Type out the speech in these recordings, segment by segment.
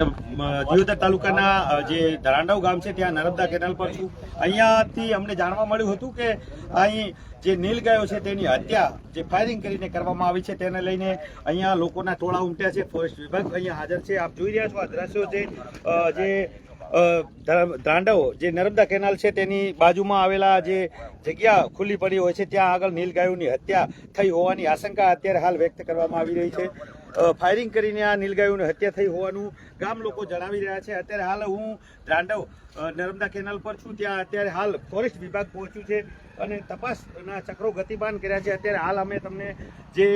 દિયોદર તાલુકાના જે ધરાંડાવ ગામ છે, ત્યાં નર્મદા કેનાલ પર છું. અહીંયાથી અમને જાણવા મળ્યું હતું કે અહીં જે નીલગાયો છે, તેની હત્યા જે ફાયરિંગ કરીને કરવામાં આવી છે, તેને લઈને અહીંયા લોકોના ટોળા ઉમટ્યા છે. ફોરેસ્ટ વિભાગ અહીંયા હાજર છે. આપ જોઈ રહ્યા છો આ દ્રશ્યો છે જે ધાંડવ જે નર્મદા કેનાલ છે, તેની બાજુમાં આવેલા જે જગ્યા ખુલ્લી પડી હોય છે, ત્યાં આગળ નીલગાયોની હત્યા થઈ હોવાની આશંકા અત્યારે હાલ વ્યક્ત કરવામાં આવી રહી છે. ફાયરિંગ કરીને આ નીલગાયોની હત્યા થઈ હોવાનું ગામ લોકો જણાવી રહ્યા છે. અત્યારે હાલ હું દ્રાંડવ નર્મદા કેનાલ પર છું. ત્યાં અત્યારે હાલ ફોરેસ્ટ વિભાગ પહોંચ્યું છે અને તપાસના ચક્રો ગતિમાન કર્યા છે. અત્યારે હાલ અમે તમને જે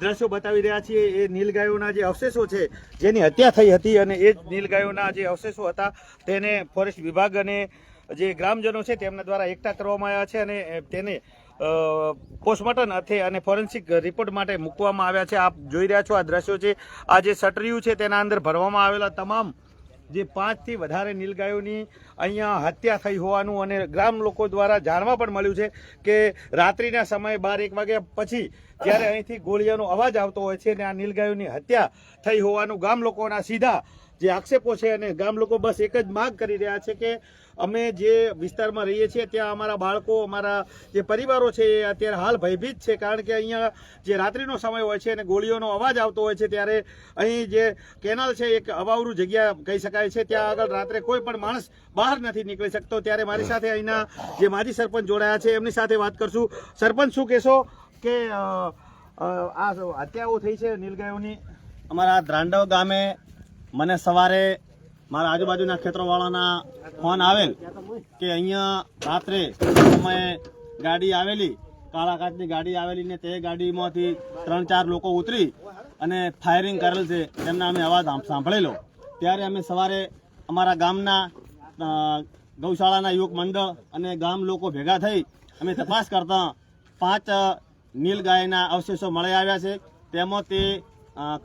દ્રશ્યો બતાવી રહ્યા છીએ એ નીલગાયોના જે અવશેષો છે, જેની હત્યા થઈ હતી અને એ જ નીલગાયોના જે અવશેષો હતા તેને ફોરેસ્ટ વિભાગ અને જે ગ્રામજનો છે તેમના દ્વારા એકઠા કરવામાં આવ્યા છે અને તેને પોસ્ટમોર્ટમ અર્થે અને ફોરેન્સિક રિપોર્ટ માટે મૂકવામાં આવ્યા છે. આપ જોઈ રહ્યા છો આ દ્રશ્યો છે. આ જે સટરિયું છે તેના અંદર ભરવામાં આવેલા તમામ જે પાંચથી વધારે નીલગાયોની અહીંયા હત્યા થઈ હોવાનું અને ગ્રામ લોકો દ્વારા જાણવા પણ મળ્યું છે કે રાત્રિના સમયે બાર એક વાગ્યા પછી જ્યારે અહીંથી ગોળીઓનો અવાજ આવતો હોય છે અને આ નીલગાયોની હત્યા થઈ હોવાનું ગામ લોકોના સીધા જે આક્ષેપો છે અને ગામ લોકો બસ એક જ માગ કરી રહ્યા છે કે અમે જે વિસ્તારમાં રહીએ છીએ, ત્યાં અમારા બાળકો, અમારા જે પરિવારો છે, એ અત્યારે હાલ ભયભીત છે. કારણ કે અહીંયા જે રાત્રિનો સમય હોય છે અને ગોળીઓનો અવાજ આવતો હોય છે, ત્યારે અહીં જે કેનાલ છે, એક અવાવરું જગ્યા કહી શકાય છે. ત્યાં આગળ રાત્રે કોઈ પણ માણસ બહાર નથી નીકળી શકતો. ત્યારે મારી સાથે અહીંના જે માજી સરપંચ જોડાયા છે, એમની સાથે વાત કરશું. સરપંચ, શું કહેશો કે આ હત્યાઓ થઈ છે નીલગાયોની? અમારા દ્રાંડવ ગામે મને સવારે મારા આજુબાજુના ખેતરોવાળાના ફોન આવેલ કે અહીંયા રાત્રે સમયે ગાડી આવેલી, કાળા કાચની ગાડી આવેલી ને તે ગાડીમાંથી ત્રણ ચાર લોકો ઉતરી અને ફાયરિંગ કરેલ છે, તેમના અમે અવાજ સાંભળેલો. ત્યારે અમે સવારે અમારા ગામના ગૌશાળાના યુવક મંડળ અને ગામ લોકો ભેગા થઈ અમે તપાસ કરતા પાંચ નીલગાયના અવશેષો મળી આવ્યા છે. તેમાં તે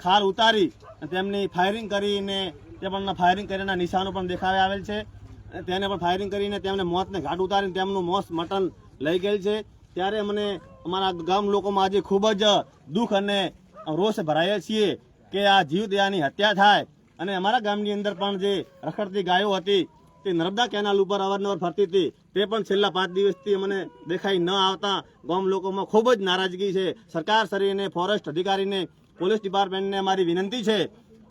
ખાલ ઉતારી તેમની ફાયરિંગ કરીને તે પણ ફાયરિંગ કરેલા નિશાનો પણ દેખાવે આવેલ છે. તેને પણ ફાયરિંગ કરીને તેમને મોતને ઘાટ ઉતારીને તેમનું મોત મટન લઈ ગયેલ છે. ત્યારે મને અમારા ગામ લોકોમાં આજે ખૂબ જ દુઃખ અને રોષ ભરાયા છીએ કે આ જીવદયાની હત્યા થાય. અને અમારા ગામની અંદર પણ જે રખડતી ગાયો હતી, તે નર્મદા કેનાલ ઉપર અવારનવાર ફરતી હતી, તે પણ છેલ્લા પાંચ દિવસથી મને દેખાઈ ન આવતા ગામ લોકોમાં ખૂબ જ નારાજગી છે. સરકાર શ્રીને ફોરેસ્ટ અધિકારીને પોલીસ ડિપાર્ટમેન્ટને અમારી વિનંતી છે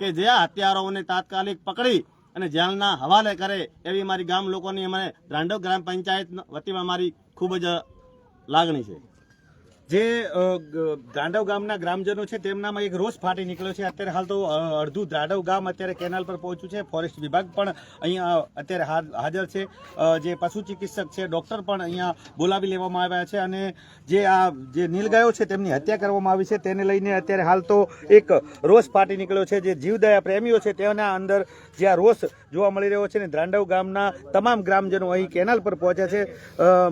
કે જે આ હત્યારાઓને તાત્કાલિક પકડી અને જેલના હવાલે કરે એવી મારી ગામ લોકોની અમારે રાંડવ ગ્રામ પંચાયત વતીમાં મારી ખૂબ જ લાગણી છે. જે દ્રાંડવ ગામના ગ્રામજનો છે, તેમનામાં એક રોષ ફાટી નીકળ્યો છે. અત્યારે હાલ તો અડધું દ્રાંડવ ગામ અત્યારે કેનાલ પર પહોંચ્યું છે. ફોરેસ્ટ વિભાગ પણ અહીંયા અત્યારે હાજર છે. જે પશુ ચિકિત્સક છે, ડૉક્ટર પણ અહીંયા બોલાવી લેવામાં આવ્યા છે અને જે આ, જે નીલગાયો છે, તેમની હત્યા કરવામાં આવી છે. તેને લઈને અત્યારે હાલ તો એક રોષ ફાટી નીકળ્યો છે. જે જીવદયા પ્રેમીઓ છે, તેના અંદર જે આ રોષ જોવા મળી રહ્યો છે ને દ્રાંડવ ગામના તમામ ગ્રામજનો અહીં કેનાલ પર પહોંચ્યા છે.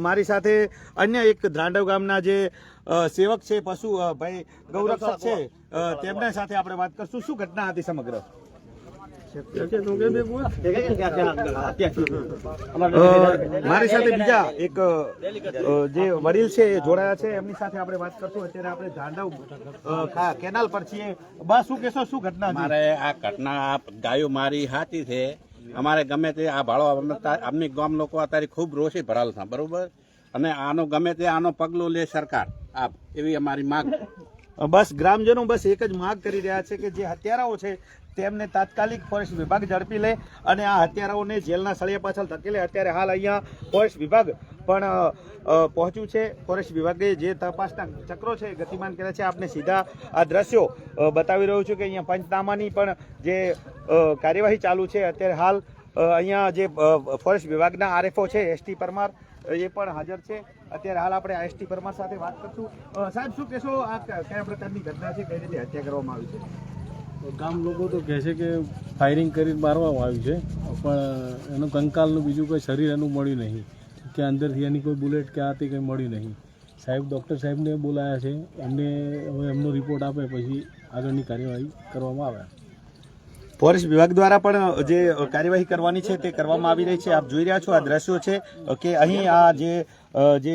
મારી સાથે અન્ય એક દ્રાંડવ ગામના જે સેવક છે પશુ ભાઈ ગૌરક્ષક છે તેમના સાથે આપણે વાત કરશું. શું ઘટના હતી સમગ્ર? મારી સાથે બીજા એક જે વડીલ છે એ જોડાયા છે. એમની સાથે આપણે વાત કરશું. અત્યારે આપણે ધાંડવ કેનાલ પર છીએ. બસ શું કેશો શું ઘટના મારે આ ઘટના આ ગાયો મારી હાથી છે. અમારે ગમે તે આ ભાડો અમે તા- ગામ લોકો અત્યારે ખૂબ રોષી ભરાલ છે બરોબર? અને આનો ગમે તે આનો પગલું લે સરકાર. આપ, એવી અમારી માંગ. બસ, ગ્રામજનો બસ એક જ માંગ કરી રહ્યા છે કે જે હત્યારાઓ છે, તેમને તાત્કાલિક ફોરેસ્ટ વિભાગ ઝડપી લે અને આ હત્યારાઓને જેલના સળિયા પાછળ ધકેલે. અત્યારે હાલ અહીંયા ફોરેસ્ટ વિભાગ પણ પહોંચ્યું છે. ફોરેસ્ટ વિભાગે જે તપાસના ચક્રો છે ગતિમાન કર્યા છે. આપને સીધા આ દ્રશ્યો બતાવી રહ્યું છું કે અહીંયા પંચનામાની પણ જે કાર્યવાહી ચાલુ છે. અત્યારે હાલ અહીંયા જે ફોરેસ્ટ વિભાગના આરએફઓ છે, એસટી પરમાર એ પણ હાજર છે. અત્યારે હાલ આપણે આઈએસટી પરમાર સાથે વાત કરશું. સાહેબ, શું કહેશો? આ કયા પ્રકારની ઘટના છે? કઈ રીતે હત્યા કરવામાં આવી છે? ગામ લોકો તો કહે છે કે ફાયરિંગ કરી મારવામાં આવ્યું છે. પણ એનું કંકાલનું બીજું કોઈ શરીર એનું મળ્યું નહીં. કે અંદરથી એની કોઈ બુલેટ કે આ તે કંઈ મળ્યું નહીં. સાહેબ ડૉક્ટર સાહેબને બોલાયા છે. એમને હવે એમનો રિપોર્ટ આપે, પછી આગળની કાર્યવાહી કરવામાં આવે. ફોરેસ્ટ વિભાગ દ્વારા પણ જે કાર્યવાહી કરવાની છે તે કરવામાં આવી રહી છે. આપ જોઈ રહ્યા છો આ દ્રશ્યો છે કે અહીં આ જે જે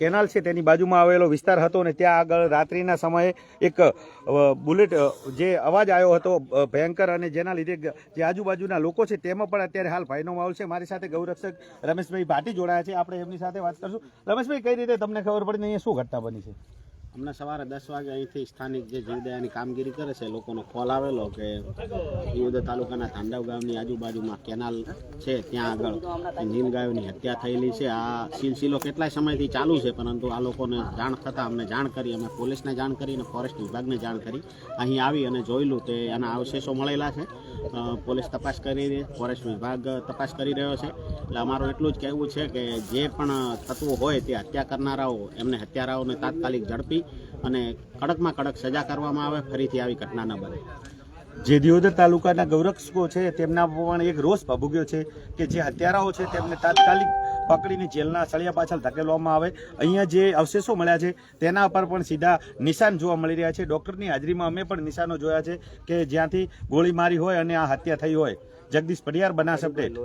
કેનાલ છે તેની બાજુમાં આવેલો વિસ્તાર હતો અને ત્યાં આગળ રાત્રિના સમયે એક બુલેટ જે અવાજ આવ્યો હતો ભયંકર અને જેના લીધે જે આજુબાજુના લોકો છે તેમાં પણ અત્યારે હાલ ભયનો માહોલ છે. મારી સાથે ગૌરક્ષક રમેશભાઈ ભાટી જોડાયા છે. આપણે એમની સાથે વાત કરશું. રમેશભાઈ, કઈ રીતે તમને ખબર પડી ને અહીંયા શું ઘટના બની છે? અમને સવારે દસ વાગે અહીંથી સ્થાનિક જે જીવદયાની કામગીરી કરે છે, લોકોનો કોલ આવેલો કે દિયોદર તાલુકાના તાંડવ ગામની આજુબાજુમાં કેનાલ છે, ત્યાં આગળ નીલગાયોની હત્યા થયેલી છે. આ સિલસિલો કેટલાય સમયથી ચાલુ છે, પરંતુ આ લોકોને જાણ થતાં અમને જાણ કરી, અમે પોલીસને જાણ કરી અને ફોરેસ્ટ વિભાગને જાણ કરી. અહીં આવી અને જોયેલું તે એના અવશેષો મળેલા છે. પોલીસ તપાસ કરી ફોરેસ્ટ વિભાગ તપાસ કરી રહ્યો છે. એટલે અમારું એટલું જ કહેવું છે કે જે પણ તત્વો હોય તે હત્યા કરનારાઓ એમને હત્યારાઓને તાત્કાલિક ઝડપી અને કડકમાં કડક સજા કરવામાં આવે, ફરીથી આવી ઘટના ન બને. જે દિયોદર તાલુકાના ગૌરક્ષકો છે, તેમના પણ એક રોષ ભભૂગ્યો છે કે જે હત્યારાઓ છે તેમને તાત્કાલિક પકડીને જેલના સળિયા પાછળ ધકેલવામાં આવે. અહીંયા જે અવશેષો મળ્યા છે, તેના પર પણ સીધા નિશાન જોવા મળી રહ્યા છે. ડોક્ટરની હાજરીમાં અમે પણ નિશાનો જોયા છે કે જ્યાંથી ગોળી મારી હોય અને આ હત્યા થઈ હોય. જગદીશ પડિયાર બનાસ અપડેટ